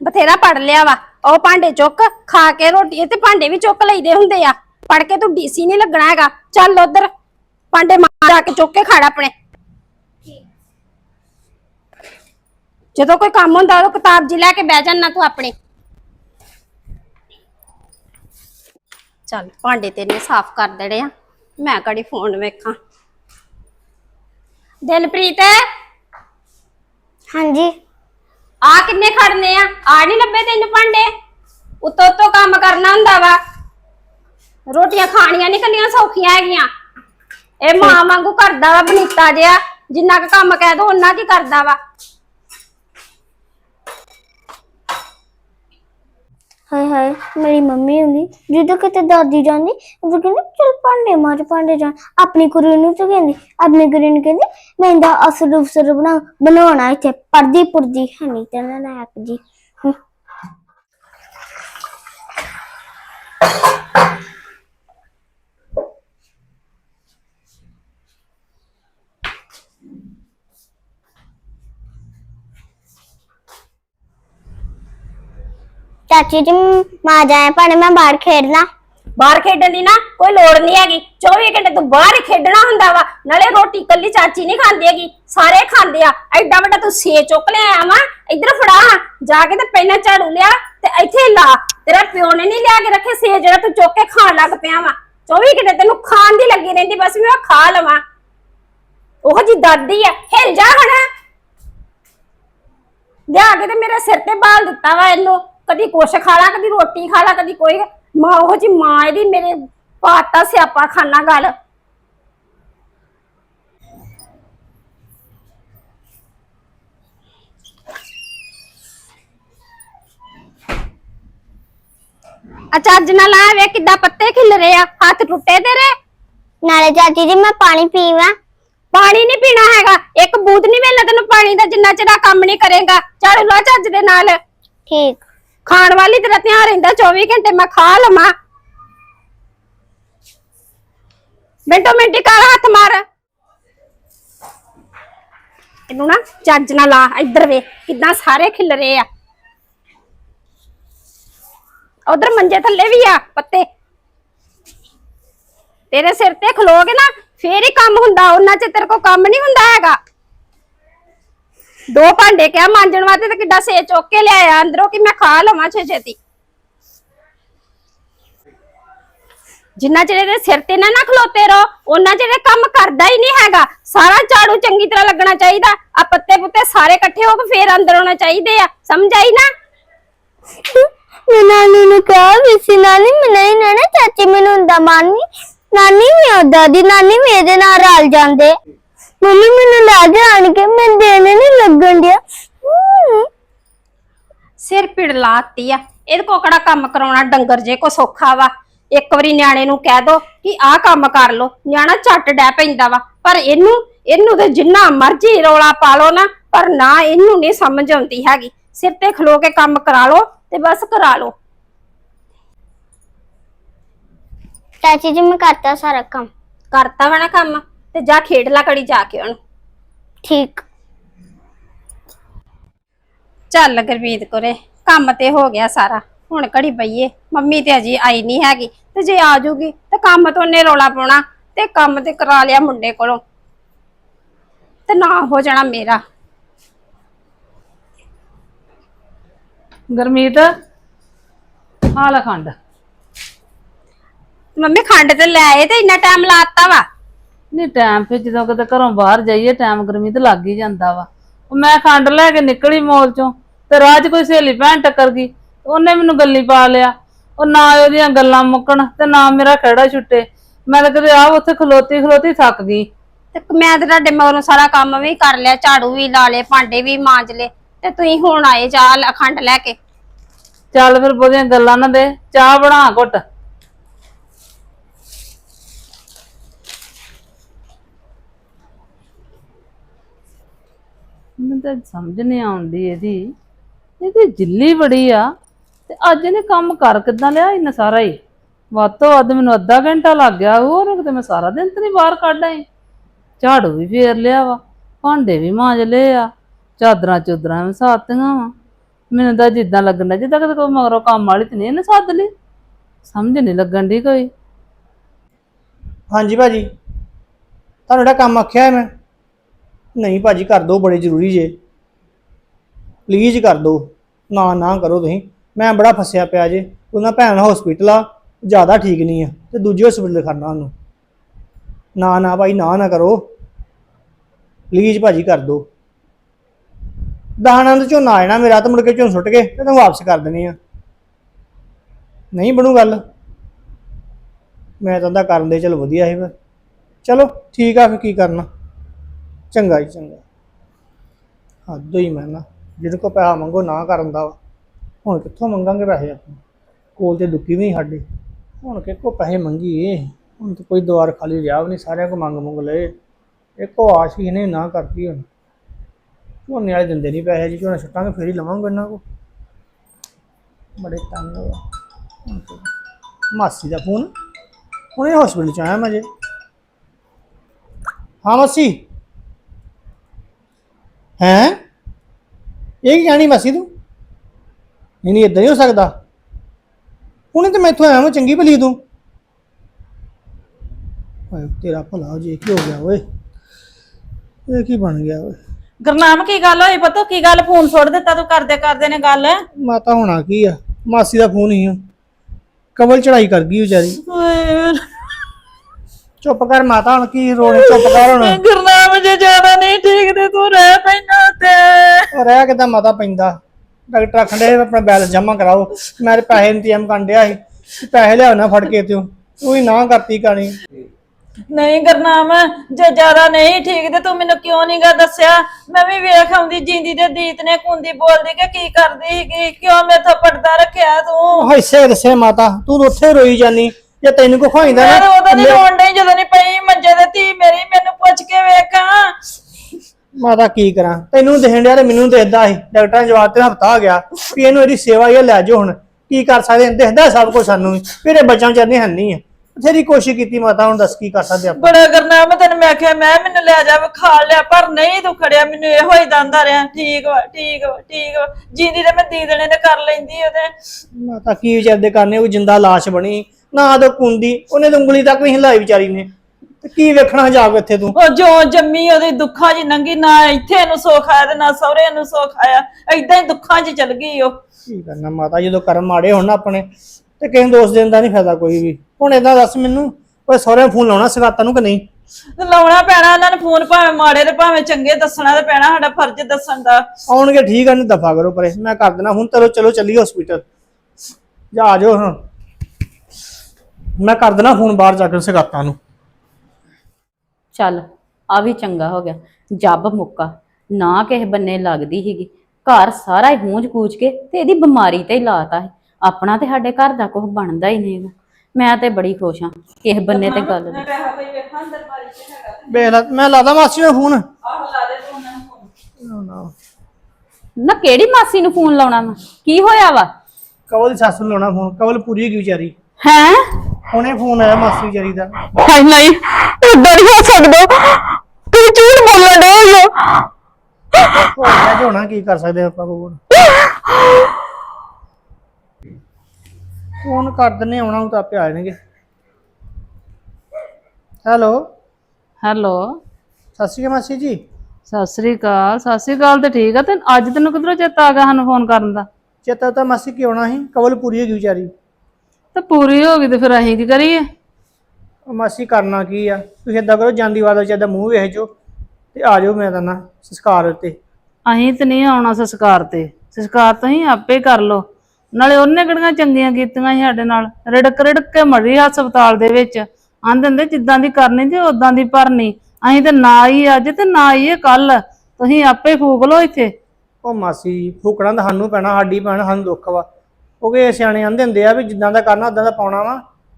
ਬਥੇਰਾ ਪੜ ਲਿਆ ਵਾ। ਉਹ ਭਾਂਡੇ ਚੁੱਕ, ਖਾ ਕੇ ਰੋਟੀ ਤੇ ਭਾਂਡੇ ਵੀ ਚੁੱਕ ਲਈਦੇ ਹੁੰਦੇ ਆ। ਪੜ ਕੇ ਤੂੰ ਡੀਸੀ ਨਹੀਂ ਲੱਗਣਾ ਹੈਗਾ। ਚੱਲ ਉਧਰ। ਭਾਂਡੇ ਮਾਰ ਜਾ ਕੇ ਚੁੱਕ ਕੇ ਖਾੜ ਆਪਣੇ। ਜਦੋਂ ਕੋਈ ਕੰਮ ਹੁੰਦਾ ਉਹ ਕਿਤਾਬ ਜੀ ਲੈ ਕੇ ਬਹਿ ਜਾਣਾ ਤੂੰ ਆਪਣੇ। ਚੱਲ ਭਾਂਡੇ ਤੇ ਨੇ ਸਾਫ਼ ਕਰ ਦੇਣੇ ਆ। ਮੈਂ ਕੜੀ ਫੋਨ ਵੇਖਾਂ। ਦਿਲਪ੍ਰੀਤ? ਹਾਂਜੀ। ਆ ਕਿੰਨੇ ਖੜਨੇ ਆ? ਆ ਨਹੀਂ ਲੱਭੇ ਤੈਨੂੰ ਭਾਂਡੇ? ਉਤੋਂ ਉਤੋਂ ਕੰਮ ਕਰਨਾ ਹੁੰਦਾ ਵਾ। ਰੋਟੀਆਂ ਖਾਣੀਆਂ ਨਹੀਂ ਕੱਲੀਆਂ ਸੌਖੀਆਂ ਹੈਗੀਆਂ। ਇਹ ਮਾਂ ਵਾਂਗੂ ਕਰਦਾ ਵਾ ਬਨੀਤਾ ਜਿਆ ਜਿੰਨਾ ਕੁ ਕੰਮ ਕਹਿ ਦੋ ਉਹਨਾਂ ਕੀ ਕਰਦਾ ਵਾ। ਹਾਏ ਹਾਏ, ਮੇਰੀ ਮੰਮੀ ਹੁੰਦੀ, ਜਦੋਂ ਕਿਤੇ ਦਾਦੀ ਜਾਂਦੀ, ਉਹ ਕਹਿੰਦੀ, ਚਲ ਭਾਂਡੇ ਮਾਰ ਭਾਂਡੇ ਜਾਣ। ਆਪਣੀ ਕੁੜੀ ਨੂੰ ਤਾਂ ਕਹਿੰਦੀ, ਆਪਣੀ ਕੁੜੀ ਨੂੰ ਕਹਿੰਦੀ, ਮੈਂ ਦਾ ਅਸਰ ਉਸਰ ਬਣਾ, ਬਣਾਉਣਾ ਇੱਥੇ ਪਰਦੀ ਪੁਰਦੀ ਹੈ ਨਹੀਂ, ਤੇ ਨਾ ਨਾਕ ਜੀ। ਚਾਚੀ ਜੀ, ਮਾਂ ਜਾਏ ਭਾਣੇ, ਮੈਂ ਬਾਹਰ ਖੇਡਣਾ। ਬਾਹਰ ਖੇਡਣ ਦੀ ਨਾ ਕੋਈ ਲੋੜ ਨਹੀਂ ਹੈਗੀ। 24 ਘੰਟੇ ਤੂੰ ਬਾਹਰ ਹੀ ਖੇਡਣਾ ਹੁੰਦਾ ਵਾ। ਨਾਲੇ ਰੋਟੀ ਕੱਲੀ ਚਾਚੀ ਨਹੀਂ ਖਾਂਦੀ ਹੈਗੀ, ਸਾਰੇ ਖਾਂਦੇ ਆ। ਐਡਾ ਵੱਡਾ ਤੂੰ ਸੇ ਚੁੱਕ ਲਿਆ ਵਾ। ਇੱਧਰ ਫੜਾ ਜਾ ਕੇ ਤੇ ਪਹਿਲਾਂ ਝਾੜੂ ਲਿਆ ਤੇ ਇੱਥੇ ਲਾ। ਤੇਰਾ ਪਿਓ ਨੇ ਨਹੀਂ ਲਿਆ ਕੇ ਰੱਖੇ ਸੇ ਜਿਹੜਾ ਤੂੰ ਚੁੱਕ ਕੇ ਖਾਣ ਲੱਗ ਪਿਆ ਵਾ। 24 ਘੰਟੇ ਤੈਨੂੰ ਖਾਣ ਦੀ ਲੱਗੀ ਰਹਿੰਦੀ, ਬਸ ਵੀ ਮੈਂ ਖਾ ਲਵਾਂ। ਉਹ ਜੀ ਦਾਦੀ ਆ। ਹਿਲ ਜਾ ਹੁਣ। ਲਿਆ ਕੇ ਤੇ ਮੇਰੇ ਸਿਰ ਤੇ ਬਾਲ ਦਿੱਤਾ ਵਾ ਇਹਨੂੰ। ਕਦੀ ਕੁਛ ਖਾ ਲਾ ਕਦੀ ਰੋਟੀ ਖਾ ਲਾ ਕਦੀ ਕੋਈ। ਮਾਂ ਉਹ ਜੀ ਮਾਂ ਇਹਦੀ ਮੇਰੇ ਪਾਤਾ ਸਿਆਪਾ ਖਾਨਾ ਗੱਲ। ਅੱਛਾ ਅੱਜ ਨਾਲ ਆ ਵੇ ਕਿੱਦਾਂ ਪੱਤੇ ਖਿਲ ਰਹੇ ਆ? ਹੱਥ ਟੁੱਟੇ ਤੇਰੇ? ਨਾਲੇ ਚਾਚੀ ਜੀ ਮੈਂ ਪਾਣੀ ਪੀਵਾਂ। ਪਾਣੀ ਨਹੀਂ ਪੀਣਾ ਹੈਗਾ। ਇੱਕ ਬੂਤ ਨਹੀਂ ਮਿਲਣਾ ਤੈਨੂੰ ਪਾਣੀ ਦਾ ਜਿੰਨਾ ਚਿਰ ਆਹ ਕੰਮ ਨਹੀਂ ਕਰੇਗਾ। ਝਾੜੂ ਲਾ ਚੱਜ ਦੇ ਨਾਲ। ਠੀਕ। ਖਾਣ ਵਾਲੀ ਤੇਰਾ ਧਿਆਨ ਰਹਿੰਦਾ 24 ਘੰਟੇ, ਮੈਂ ਖਾ ਲਵਾਂ। ਮਿੰਟੋ ਮਿੰਟੀ ਕਰ ਹੱਥ ਮਾਰ। ਇਹਨੂੰ ਨਾ ਚੱਜ ਨਾਲ ਲਾ, ਇੱਧਰ ਵੇ ਕਿਦਾਂ ਸਾਰੇ ਖਿਲ ਰਹੇ ਆ। ਉਧਰ ਮੰਜੇ ਥੱਲੇ ਵੀ ਆ, ਪੱਤੇ। ਤੇਰੇ ਸਿਰ ਤੇ ਖਲੋਗੇ ਨਾ ਫੇਰ ਹੀ ਕੰਮ ਹੁੰਦਾ, ਉਹਨਾਂ ਚ ਤੇਰੇ ਕੋ ਕੰਮ ਨਹੀਂ ਹੁੰਦਾ ਹੈਗਾ। ਦੋ ਭਾਂਡੇ ਕਿਆ ਮਾਂਜਣ ਵਾਸਤੇ ਤੇ ਕਿੱਡਾ ਸੇ ਚੁੱਕ ਕੇ ਲਿਆਇਆ ਅੰਦਰੋਂ ਕਿ ਮੈਂ ਖਾ ਲਵਾਂ ਛੇ ਛੇਤੀ। ਜਿੰਨਾ ਚਿਰ ਇਹਦੇ ਸਿਰ ਤੇ ਨਾ ਨਾ ਖਲੋਤੇ ਰਹੋ ਉਹਨਾਂ ਚਿਰ ਇਹ ਕੰਮ ਕਰਦਾ ਹੀ ਨਹੀਂ ਹੈਗਾ। ਸਾਰਾ ਝਾੜੂ ਚੰਗੀ ਤਰ੍ਹਾਂ ਲੱਗਣਾ ਚਾਹੀਦਾ। ਆ ਪੱਤੇ ਪੁੱਤੇ ਸਾਰੇ ਇਕੱਠੇ ਹੋ ਕੇ ਫੇਰ ਅੰਦਰ ਆਉਣਾ ਚਾਹੀਦੇ ਆ। ਸਮਝ ਆਈ ਨਾ? ਮੈਂ ਨਾਨੀ ਨੂੰ ਕਿਹਾ ਵੀ ਸੀ, ਨਾਨੀ ਮੈਂ ਨਹੀਂ ਨਾ ਚਾਚੀ ਮੈਨੂੰ ਹੁੰਦਾ ਮਾਨੀ। ਨਾਨੀ ਵੀ ਉਹ ਦਾਦੀ ਨਾਨੀ ਵੀ ਇਹਦੇ ਨਾਲ ਰਲ ਜਾਂਦੇ। ਮੰਮੀ ਮੈਨੂੰ ਲੈ ਜਾਣ ਕੇ ਮੈਂ ਦੇਣੇ ਨਹੀਂ ਲੱਗਣ ਡਿਆ ਹਮ। ਸਿਰ ਪਿੜ ਲਾਤੀ ਆ। ਇਹਦੇ ਕੋ ਕਿਹੜਾ ਕੰਮ ਕਰਾਉਣਾ? ਡੰਗਰ ਜੇ ਕੋ ਸੌਖਾ ਵਾ। ਇੱਕ ਵਾਰੀ ਨਿਆਣੇ ਨੂੰ ਕਹਿ ਦੋ ਕਿ ਆਹ ਕੰਮ ਕਰ ਲੋ ਨਿਆਣਾ ਝੱਟ ਡੈ ਪੈਂਦਾ ਵਾ। ਪਰ ਇਹਨੂੰ ਇਹਨੂੰ ਤੇ ਜਿੰਨਾ ਮਰਜ਼ੀ ਰੌਲਾ ਪਾ ਲੋ ਨਾ ਪਰ ਨਾ ਇਹਨੂੰ ਨਹੀਂ ਸਮਝ ਆਉਂਦੀ ਹੈਗੀ। ਸਿਰ ਤੇ ਖਲੋ ਕੇ ਕੰਮ ਕਰਾ ਲੋ ਤੇ ਬਸ ਕਰਾ ਲੋ ਚਾਚੀ ਜੀ ਮੈਂ ਕਰਤਾ ਸਾਰਾ ਕੰਮ। ਕਰਤਾ ਵਾ ਨਾ ਕੰਮ ਤੇ ਜਾ ਖੇਡ ਲਾ ਕੜੀ ਜਾ ਕੇ ਉਹਨੂੰ। ਠੀਕ। ਚੱਲ ਗੁਰਬੀਤ ਕੋਰੇ ਕੰਮ ਤੇ ਹੋ ਗਿਆ ਸਾਰਾ। ਹੁਣ ਘੜੀ ਪਈਏ। ਮੰਮੀ ਤੇ ਅਜੇ ਆਈ ਨਹੀਂ ਹੈਗੀ। ਤੇ ਜੇ ਆ ਜੂਗੀ ਤੇ ਕੰਮ ਤੋਂ ਉਹਨੇ ਰੌਲਾ ਪਾਉਣਾ। ਤੇ ਕੰਮ ਤੇ ਕਰਾ ਲਿਆ ਮੁੰਡੇ ਕੋਲੋਂ। ਤੇ ਨਾ ਹੋ ਜਾਣਾ ਮੇਰਾ। ਗਰਮੀਤ ਹਾਲ ਖੰਡ। ਮੰਮੀ ਖੰਡ ਤੇ ਲੈ ਆਏ ਤੇ ਇੰਨਾ ਟਾਈਮ ਲਾਤਾ ਵਾ। ਨਹੀਂ ਟਾਈਮ ਫਿਰ ਜਦੋਂ ਕਿਤੇ ਘਰੋਂ ਬਾਹਰ ਜਾਈਏ ਟਾਈਮ ਗਰਮੀਤ ਲੱਗ ਹੀ ਜਾਂਦਾ ਵਾ। ਉਹ ਮੈਂ ਖੰਡ ਲੈ ਕੇ ਨਿਕਲੀ ਮੋਲ ਚੋਂ। ਤੇ ਰਾਹ 'ਚ ਕੋਈ ਸਹੇਲੀ ਭੈਣ ਟੱਕਰ ਗਈ ਉਹਨੇ ਮੈਨੂੰ ਗੱਲੀ ਪਾ ਲਿਆ। ਉਹ ਨਾ ਉਹਦੀਆਂ ਗੱਲਾਂ ਮੁੱਕਣ ਤੇ ਨਾ ਮੇਰਾ ਖੜਾ ਛੁੱਟੇ। ਮੈਂ ਤਾਂ ਕਦੇ ਆ ਉੱਥੇ ਖਲੋਤੀ ਖਲੋਤੀ ਥੱਕ ਗਈ। ਤੇ ਮੈਂ ਤੇ ਤੁਹਾਡੇ ਮਗਰੋਂ ਸਾਰਾ ਕੰਮ ਵੀ ਕਰ ਲਿਆ ਝਾੜੂ ਵੀ ਲਾ ਲਏ ਭਾਂਡੇ ਵੀ ਮਾਂਜ ਲਏ ਤੇ ਤੁਸੀਂ ਹੁਣ ਆਏ ਚਾਹ ਲੈ- ਖੰਡ ਲੈ ਕੇ। ਚੱਲ ਫਿਰ ਉਹਦੀਆਂ ਗੱਲਾਂ ਨਾ ਦੇ ਚਾਹ ਬਣਾ ਘੁੱਟ। ਮੈਨੂੰ ਤਾਂ ਸਮਝ ਨਹੀਂ ਆਉਂਦੀ ਇਹਦੀ। ਇਹ ਕੋਈ ਜਿੱਲੀ ਬੜੀ ਆ। ਤੇ ਅੱਜ ਇਹਨੇ ਕੰਮ ਕਰ ਕਿੱਦਾਂ ਲਿਆ ਇੰਨਾ ਸਾਰਾ ਹੀ? ਵੱਧ ਤੋਂ ਵੱਧ ਮੈਨੂੰ ਅੱਧਾ ਘੰਟਾ ਲੱਗ ਗਿਆ, ਹੋਰ ਕਿਤੇ ਮੈਂ ਸਾਰਾ ਦਿਨ ਤੇ ਨਹੀਂ ਬਾਹਰ ਕੱਢ ਆਈ। ਝਾੜੂ ਵੀ ਫੇਰ ਲਿਆ ਵਾ, ਭਾਂਡੇ ਵੀ ਮਾਂਜ ਲਏ ਆ, ਚਾਦਰਾਂ ਚੁਦਰਾਂ ਵੀ ਸਾਤੀਆਂ ਵਾ। ਮੈਨੂੰ ਤਾਂ ਜਿੱਦਾਂ ਲੱਗਣਾ ਜਿੱਦਾਂ ਕਿਤੇ ਕੋਈ ਮਗਰੋਂ ਕੰਮ ਵਾਲੀ ਤੇ ਨਹੀਂ ਇਹਨੇ ਸੱਦ ਲਈ। ਸਮਝ ਨਹੀਂ ਲੱਗਣ ਦੀ ਕੋਈ। ਹਾਂਜੀ ਭਾਜੀ, ਤੁਹਾਨੂੰ ਜਿਹੜਾ ਕੰਮ ਆਖਿਆ ਹੈ ਮੈਂ, ਨਹੀਂ ਭਾਜੀ, ਕਰ ਦੋ ਬੜੇ ਜ਼ਰੂਰੀ ਜੇ। ਪਲੀਜ਼ ਕਰ ਦੋ। ਨਾ ਨਾ ਕਰੋ ਤੁਸੀਂ। ਮੈਂ ਬੜਾ ਫਸਿਆ ਪਿਆ ਜੇ। ਉਹਨਾਂ ਭੈਣ ਹਸਪੀਟਲ ਆ, ਜ਼ਿਆਦਾ ਠੀਕ ਨਹੀਂ ਆ। ਤੇ ਦੂਜੇ ਹਸਪੀਟਲ ਦਿਖਾਣਾ ਉਹਨੂੰ। ਨਾ ਨਾ ਭਾਈ, ਨਾ ਨਾ ਕਰੋ। ਪਲੀਜ਼ ਭਾਜੀ ਕਰ ਦੋ। ਦਾਣਾ ਤੇ ਝੋਨਾ ਆ ਜਾਣਾ ਮੇਰਾ ਤਾਂ ਮੁੜ ਕੇ ਝੋਨ ਸੁੱਟ ਕੇ ਤੇ ਤੁਹਾਨੂੰ ਵਾਪਸ ਕਰ ਦੇਣੀ ਆ। ਨਹੀਂ ਬਣੂ ਗੱਲ। ਮੈਂ ਤਾਂ ਦਾ ਕਰਨ ਦੇ, ਚਲ ਵਧੀਆ ਸੀ ਫਿਰ। ਚਲੋ, ਠੀਕ ਆ ਫਿਰ ਕੀ ਕਰਨਾ। ਚੰਗਾ ਜੀ, ਚੰਗਾ। ਹੱਦ ਹੀ ਮੈਂ ਨਾ। ਜਿਹਦੇ ਕੋ ਪੈਸਾ ਮੰਗੋ, ਨਾ ਕਰਨ ਦਾ ਵਾ। ਹੁਣ ਕਿੱਥੋਂ ਮੰਗਾਂਗੇ ਪੈਸੇ ਆਪਾਂ? ਕੋਲ ਤੇ ਦੁੱਕੀ ਵੀ ਨਹੀਂ ਸਾਡੀ। ਹੁਣ ਕਿ ਕੋ ਪੈਸੇ ਮੰਗੀਏ? ਹੁਣ ਤਾਂ ਕੋਈ ਦੁਆਰ ਖਾਲੀ ਰਿਹਾ ਵੀ ਨਹੀਂ ਸਾਰਿਆਂ ਕੋ ਮੰਗ ਮੰਗ ਲਏ। ਇੱਕੋ ਆਸ਼ ਹੀ ਇਹਨੇ ਨਾ ਕਰਤੀ ਹੁਣ। ਝੋਨੇ ਵਾਲੇ ਦਿੰਦੇ ਨਹੀਂ ਪੈਸੇ ਜੀ, ਝੋਨਾ ਛੁੱਟਾਂਗੇ ਫੇਰ ਹੀ ਲਵਾਂਗੇ ਇਹਨਾਂ ਕੋ ਬੜੇ ਤੰਗ ਆ। ਮਾਸੀ ਦਾ ਫੋਨ। ਹੁਣੇ ਹਸਪੀਟਲ ਚ ਆਇਆ ਮੈਂ ਜੇ। ਹਾਂ ਮਾਸੀ। ਹੈਂ? ਇਹ ਕੀ ਕਹਿਣੀ ਮਾਸੀ ਤੂੰ? ਨਹੀਂ ਨਹੀਂ ਇਦਾਂ ਹੀ ਹੋ ਸਕਦਾ। ਹੁਣੇ ਤੇ ਮੈਥੋਂ ਮੈਂ ਚੰਗੀ ਭਲੀ ਤੂੰ। ਹਾਏ ਤੇਰਾ ਭਲਾ ਹੋ ਜੇ ਕੀ ਹੋ ਗਿਆ ਓਏ। ਇਹ ਕੀ ਬਣ ਗਿਆ ਓਏ? ਗੁਰਨਾਮ ਕੀ ਗੱਲ ਹੋਈ ਪਤਾ? ਕੀ ਗੱਲ? ਫੋਨ ਛੋੜ ਦਿੱਤਾ ਤੂੰ ਕਰਦੇ ਕਰਦੇ ਨੇ ਗੱਲ। ਮਾਤਾ ਹੋਣਾ ਕੀ ਆ? ਮਾਸੀ ਦਾ ਫੋਨ ਹੀ ਆ। ਕਵਲ ਚੜਾਈ ਕਰ ਗਈ ਵਿਚਾਰੀ। ਚੁੱਪ ਕਰ ਮਾਤਾ ਹੁਣ ਕੀ ਰੋਣੇ ਚੁੱਪ ਕਰ ਹੁਣ। ਗੁਰਨਾਮ ਜੇ ਜ਼ਿਆਦਾ ਨਹੀਂ ਠੀਕ ਤੇ ਤੂੰ ਰਹਿ ਪੈਣਾ ਤੇ। ਰਹਿ ਕਿਦਾਂ ਮਾਤਾ ਪੈਂਦਾ? ਡਾਕਟਰ ਆਖੰਡੇ ਆਪਣਾ ਬੈਲੈਂਸ ਜਮ੍ਹਾਂ ਕਰਾਓ। ਮੈਂ ਤੇ ਪੈਸੇ ਇੰਤਜ਼ਾਮ ਕਰਨ ਡਿਆ ਸੀ। ਪੈਸੇ ਲਿਆਓ ਨਾ ਫੜ ਕੇ ਤਿਓ ਤੂੰ ਹੀ ਨਾ ਕਰਤੀ ਕਹਾਣੀ। ਨਹੀਂ ਗੁਰਨਾਮ ਜੇ ਜ਼ਿਆਦਾ ਨਹੀਂ ਠੀਕ ਤੇ ਤੂੰ ਮੈਨੂੰ ਕਿਉਂ ਨਹੀਂ ਗਾ ਦੱਸਿਆ? ਮੈਂ ਵੀ ਵੇਖ ਆਉਂਦੀ ਜਿੰਦੀ ਦੇ ਦੀਤ ਨੇ ਕੁੰਦੀ ਬੋਲਦੀ ਕਿ ਕੀ ਕਰਦੀ ਸੀਗੀ? ਕਿਉਂ ਮੇਥੋਂ ਪਰਦਾ ਰੱਖਿਆ ਤੂੰ? ਹਿੱਸੇ ਦੱਸੇ ਮਾਤਾ ਤੂੰ ਤਾਂ ਉੱਥੇ ਰੋਈ ਜਾਨੀ। ਜੇ ਤੈਨੂੰ ਕੋ ਖਵਾਈਂਦਾ ਯਾਰ ਨਾ ਉਹਦਾ ਨਹੀਂ ਰੋਣ ਮਾਤਾ ਕੀ ਕਰਾਂ? ਤੈਨੂੰ ਦੇਣ ਡਿਆ ਤੇ ਮੈਨੂੰ ਦੇਖਦਾ ਸੀ। ਡਾਕਟਰਾਂ ਨੇ ਜਵਾਬ ਤੇ ਹਫਤਾ ਹੋ ਗਿਆ ਵੀ ਇਹਨੂੰ ਇਹਦੀ ਸੇਵਾ ਹੀ ਆ, ਲੈ ਜਾਓ ਹੁਣ। ਕੀ ਕਰ ਸਕਦੇ? ਦੇਖਦਾ ਸਭ ਕੁਝ ਸਾਨੂੰ ਵੀ। ਫਿਰ ਇਹ ਬੱਚਾ ਵਿਚਾਰੇ ਹੈ ਨਹੀਂ ਆ। ਬਥੇਰੀ ਕੋਸ਼ਿਸ਼ ਕੀਤੀ ਮਾਤਾ ਹੁਣ ਦੱਸ ਕੀ ਕਰ ਸਕਦੇ ਆਪਾਂ? ਬੜਾ ਗੁਰਨਾਮ ਤੈਨੂੰ। ਮੈਂ ਆਖਿਆ ਮੈਂ ਮੈਨੂੰ ਲੈ ਜਾ ਖਾ ਲਿਆ ਪਰ ਨਹੀਂ ਤੂੰ ਖੜਿਆ। ਮੈਨੂੰ ਇਹੋ ਹੀ ਦੰਦਾ ਰਿਹਾ। ਠੀਕ ਵਾ ਠੀਕ ਵਾ ਠੀਕ ਵਾ। ਜਿੰਦੀ ਤੇ ਮੈਂ ਦੀਦਣੇ ਨੇ ਕਰ ਲੈਂਦੀ ਉਹਦੇ ਮਾਤਾ ਕੀ ਵਿਚਾਰਦੇ ਕਰਨੇ? ਉਹ ਜਿੰਦਾ ਲਾਸ਼ ਬਣੀ। ਨਾ ਉਹ ਕੁੰਦੀ ਉਹਨੇ ਤਾਂ ਉਂਗਲੀ ਤੱਕ ਨਹੀਂ ਹਿਲਾਈ ਵਿਚਾਰੀ ਨੇ। ਤੇ ਕੀ ਵੇਖਣਾ ਜਾ ਕੇ ਇੱਥੇ ਤੂੰ? ਉਹ ਜੋ ਜੰਮੀ ਉਹਦੇ ਦੁੱਖਾਂ 'ਚ ਨੰਗੀ ਨਾ ਇੱਥੇ ਨੂੰ ਸੁੱਖ ਆਇਆ ਤੇ ਨਾ ਸਹੁਰੇ ਨੂੰ ਸੁੱਖ ਆਇਆ। ਏਦਾਂ ਹੀ ਦੁੱਖਾਂ 'ਚ ਚਲ ਗਈ ਉਹ। ਕੀ ਕਰਨਾ ਮਾਤਾ ਜਦੋਂ ਕਰਮ ਮਾੜੇ ਹੋਣ ਨਾ ਆਪਣੇ ਤੇ ਕਿਸੇ ਨੂੰ ਦੋਸ਼ ਦੇਣ ਦਾ ਨਹੀਂ ਫਾਇਦਾ ਕੋਈ ਵੀ। ਹੁਣ ਏਦਾਂ ਦੱਸ ਮੈਨੂੰ ਕੋਈ ਸਹੁਰੇ ਫੋਨ ਲਾਉਣਾ ਸਗਾਤਾਂ ਨੂੰ ਕਿ ਨਹੀਂ? ਲਾਉਣਾ ਪੈਣਾ ਉਹਨਾਂ ਨੂੰ ਫੋਨ ਭਾਵੇਂ ਮਾੜੇ ਤੇ ਭਾਵੇਂ ਚੰਗੇ ਦੱਸਣਾ ਤੇ ਪੈਣਾ ਸਾਡਾ ਫਰਜ਼ ਦੱਸਣ ਦਾ। ਆਉਣਗੇ ਠੀਕ ਆ ਨਹੀਂ ਦਫਾ ਕਰੋ ਪਰੇ। ਮੈਂ ਕਰ ਦੇਣਾ ਹੁਣ ਚਲੋ ਚਲੋ ਚੱਲੀਏ ਹਸਪੀਟਲ ਜਾ ਆ ਜਾਓ ਹੁਣ ਮੈਂ ਕਰ ਦੇਣਾ ਫੋਨ ਬਾਹਰ ਜਾ ਕੇ ਸਗਾਤਾਂ ਨੂੰ। ਚੱਲ ਆ ਵੀ ਚੰਗਾ ਹੋ ਗਿਆ। ਜੱਬ ਮੁੱਕਾ। ਨਾ ਕਿਸੇ ਬੰਨੇ ਲੱਗਦੀ ਸੀਗੀ। ਘਰ ਸਾਰਾ ਹੀ ਹੂੰਜ ਕੂਚ ਕੇ ਤੇ ਇਹਦੀ ਬਿਮਾਰੀ ਤੇ ਹੀ ਲਾਤਾ ਹੈ ਆਪਣਾ ਤੇ ਸਾਡੇ ਘਰ ਦਾ ਕੁਝ ਬਣਦਾ ਹੀ ਨਹੀਂਗਾ ਮੈਂ ਤੇ ਬੜੀ ਖੁਸ਼ ਹਾਂ ਕਿਸੇ ਬੰਨੇ ਤੇ ਗੱਲ ਨਹੀਂ। ਪੈਸਾ ਕੋਈ ਵੇਖਾਂ ਅੰਦਰ ਬਾਰੀ 'ਚ ਹੈਗਾ ਵੇਖ ਲੈ ਮੈਂ ਲਾਦਾ ਮਾਸੀ ਨੂੰ ਫੋਨ। ਆਹ ਲਾ ਦੇ ਤੂੰ ਉਹਨਾਂ ਨੂੰ phone। ਨਾ ਕਿਹੜੀ ਮਾਸੀ ਨੂੰ ਫੋਨ ਲਾਉਣਾ ਵਾ? ਕੀ ਹੋਇਆ ਵਾ? ਕਵਲ ਦੀ ਸੱਸ ਨੂੰ ਲਾਉਣਾ ਫੋਨ। ਕਵਲ ਪੂਰੀ ਹੋ ਗਈ ਵਿਚਾਰੀ। ਹੈ? ਹੁਣੇ ਫੋਨ ਆਇਆ ਮਾਸੀ ਵਿਚਾਰੀ ਦਾ। ਹਾਏ ਨਹੀਂ ਏਦਾਂ ਨਹੀਂ ਹੋ ਸਕਦਾ। ਤੁਸੀਂ ਝੂਠ ਬੋਲਣ ਦੇ ਹੋ। ਹੋ ਗਿਆ ਜੋ ਹੋਣਾ ਕੀ ਕਰ ਸਕਦੇ ਆਪਾਂ ਕੋਲ ਫੋਨ ਕਰ ਦਿੰਨੇ ਆਉਣਾ ਉਹ ਤਾਂ ਆਪੇ ਆ ਜਾਣਗੇ। ਹੈਲੋ? ਹੈਲੋ। ਸਤਿ ਸ਼੍ਰੀ ਅਕਾਲ ਮਾਸੀ ਜੀ। ਸਤਿ ਸ੍ਰੀ ਅਕਾਲ ਸਤਿ ਸ੍ਰੀ ਅਕਾਲ ਤੇ ਠੀਕ ਆ। ਤੇ ਅੱਜ ਤੈਨੂੰ ਕਿਧਰੋਂ ਚੇਤਾ ਆ ਗਿਆ ਸਾਨੂੰ ਫੋਨ ਕਰਨ ਦਾ? ਚੇਤਾ ਤਾਂ ਮਾਸੀ ਕੀ ਆਉਣਾ ਸੀ? ਕਵਲ ਪੂਰੀ ਹੋ ਗਈ ਵਿਚਾਰੀ। ਤੇ ਪੂਰੀ ਹੋ ਗਈ ਤੇ ਫਿਰ ਅਸੀਂ ਕੀ ਕਰੀਏ? ਉਹ ਮਾਸੀ ਕਰਨਾ ਕੀ ਆ? ਤੁਸੀਂ ਏਦਾਂ ਕਰੋ ਜਾਂਦੀ ਵਾਰ ਵਿੱਚ ਏਦਾਂ ਮੂੰਹ ਵੇਖ ਜੋ ਤੇ ਆ ਜਾਓ ਮੈਂ ਤਾਂ ਨਾ ਸੰਸਕਾਰ ਉੱਤੇ। ਅਸੀਂ ਤੇ ਨਹੀਂ ਆਉਣਾ ਸੰਸਕਾਰ ਤੇ। ਸੰਸਕਾਰ ਤੁਸੀਂ ਆਪੇ ਕਰ ਲਓ। ਨਾਲੇ ਉਹਨੇ ਕਿਹੜੀਆਂ ਚੰਗੀਆਂ ਕੀਤੀਆਂ ਸੀ ਸਾਡੇ ਨਾਲ? ਰਿੜਕ ਰਿੜਕ ਕੇ ਮਰੀ ਹਸਪਤਾਲ ਦੇ ਵਿੱਚ। ਆਂਦੇ ਹੁੰਦੇ ਜਿੱਦਾਂ ਦੀ ਕਰਨੀ ਤੇ ਉਦਾਂ ਦੀ ਭਰਨੀ। ਅਸੀਂ ਤੇ ਨਾ ਹੀ ਅੱਜ ਤੇ ਨਾ ਹੀ ਕੱਲ ਤੁਸੀਂ ਆਪੇ ਫੂਕ ਲਓ ਇੱਥੇ। ਉਹ ਮਾਸੀ ਫੂਕਣਾ ਤਾਂ ਸਾਨੂੰ ਪੈਣਾ ਸਾਡੀ ਪੈਣਾ ਸਾਨੂੰ ਦੁੱਖ ਵਾ। ਕਿਉਂਕਿ ਇਹ ਸਿਆਣੇ ਆਂਦੇ ਹੁੰਦੇ ਆ ਵੀ ਜਿੱਦਾਂ ਦਾ ਕਰਨਾ ਉਦਾਂ ਦਾ ਪਾਉਣਾ ਵਾ।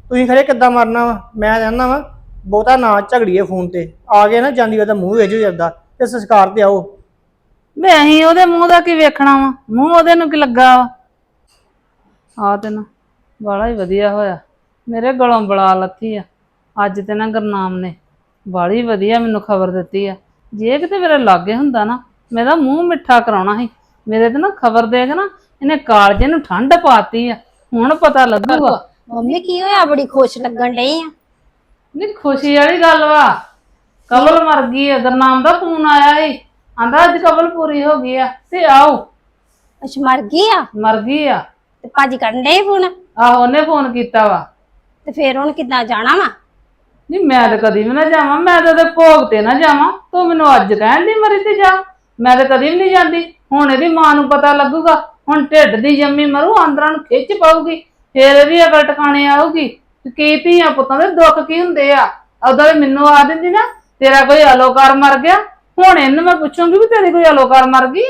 ਤੁਸੀਂ ਖਰੇ ਕਿੱਦਾਂ ਮਰਨਾ ਵਾ? ਮੈਂ ਕਹਿੰਦਾ ਵਾ, ਬਹੁਤਾ ਨਾ ਝਗੜੀਏ ਫੋਨ ਤੇ। ਆ ਗਏ ਨਾ ਜਾਂਦੀ ਉਹਦਾ ਮੂੰਹ ਵੇਜੋ ਜਾਂਦਾ ਤੇ ਸੰਸਕਾਰ ਤੇ ਆਓ। ਵੇ ਅਸੀਂ ਉਹਦੇ ਮੂੰਹ ਦਾ ਕੀ ਵੇਖਣਾ ਵਾ? ਮੂੰਹ ਉਹਦੇ ਨੂੰ ਕੀ ਲੱਗਾ ਵਾ? ਆ ਤੇ ਨਾ ਬੜਾ ਹੀ ਵਧੀਆ ਹੋਇਆ। ਮੇਰੇ ਗਲੋਂ ਬਲਾ ਲੱਥੀ ਆ। ਅੱਜ ਤੇ ਨਾ ਗੁਰਨਾਮ ਨੇ ਬਾਲੀ ਵਧੀਆ ਮੈਨੂੰ ਖਬਰ ਦਿੱਤੀ ਆ। ਜੇ ਕਿਤੇ ਮੇਰੇ ਲਾਗੇ ਹੁੰਦਾ ਨਾ ਮੇਰਾ ਮੂੰਹ ਮਿੱਠਾ ਕਰਾਉਣਾ ਸੀ। ਮੇਰੇ ਤੇ ਨਾ ਖਬਰ ਦੇ ਕੇ ਨਾ ਇਹਨੇ ਕਾਲਜੇ ਨੂੰ ਠੰਡ ਪਾਤੀ ਆ ਹੁਣ ਪਤਾ ਲੱਗੂਗਾ। ਮੰਮੀ ਕੀ ਹੋਇਆ? ਬੜੀ ਖੁਸ਼ ਲੱਗਣ ਡਈ ਆ। ਨਹੀਂ ਖੁਸ਼ੀ ਵਾਲੀ ਗੱਲ ਵਾ। ਕਬਲ ਮਰ ਗਈ ਆ ਗੁਰਨਾਮ ਦਾ ਫੋਨ ਆਇਆ ਏ ਆਂਦਾ ਅੱਜ ਕਬਲ ਪੂਰੀ ਹੋ ਗਈ ਆ ਤੇ ਆਓ। ਅੱਛਾ ਮਰ ਗਈ ਆ? ਮਰ ਗਈ ਆ। ਤੇ ਭਾਜੀ ਕਰਨ ਡਏ ਫੋਨ? ਆਹੋ ਉਹਨੇ ਫੋਨ ਕੀਤਾ ਵਾ। ਤੇ ਫੇਰ ਹੁਣ ਕਿੱਦਾਂ ਜਾਣਾ ਵਾ? ਨਹੀਂ ਮੈਂ ਤਾਂ ਕਦੀ ਵੀ ਨਾ ਜਾਵਾਂ। ਮੈਂ ਤਾਂ ਉਹਦੇ ਭੋਗ ਤੇ ਨਾ ਜਾਵਾਂ। ਤੂੰ ਮੈਨੂੰ ਅੱਜ ਕਹਿਣ ਦੀ ਮਰੀ ਤੇ ਜਾ। ਮੈਂ ਤਾਂ ਕਦੀ ਵੀ ਨਹੀਂ ਜਾਂਦੀ। ਹੁਣ ਇਹਦੀ ਮਾਂ ਨੂੰ ਪਤਾ ਲੱਗੂਗਾ। ਹੁਣ ਢਿੱਡ ਦੀ ਜੰਮੀ ਮਰੂ ਆਂਦਰਾਂ ਨੂੰ ਖਿੱਚ ਪਾਊਗੀ ਫੇਰ ਇਹਦੀ ਅਕਲ ਟਿਕਾਣੇ ਆਊਗੀ ਕਿ ਕੀ ਧੀਆਂ ਪੁੱਤਾਂ ਦੇ ਦੁੱਖ ਕੀ ਹੁੰਦੇ ਆ। ਉਦੋਂ ਮੈਨੂੰ ਆ ਦਿੰਦੀ ਨਾ ਤੇਰਾ ਕੋਈ ਅਲੋਕਾਰ ਮਰ ਗਿਆ ਹੁਣ ਇਹਨੂੰ ਮੈਂ ਪੁੱਛੂੰਗੀ ਵੀ ਤੇਰੀ ਕੋਈ ਅਲੋਕਾਰ ਮਰ ਗਈ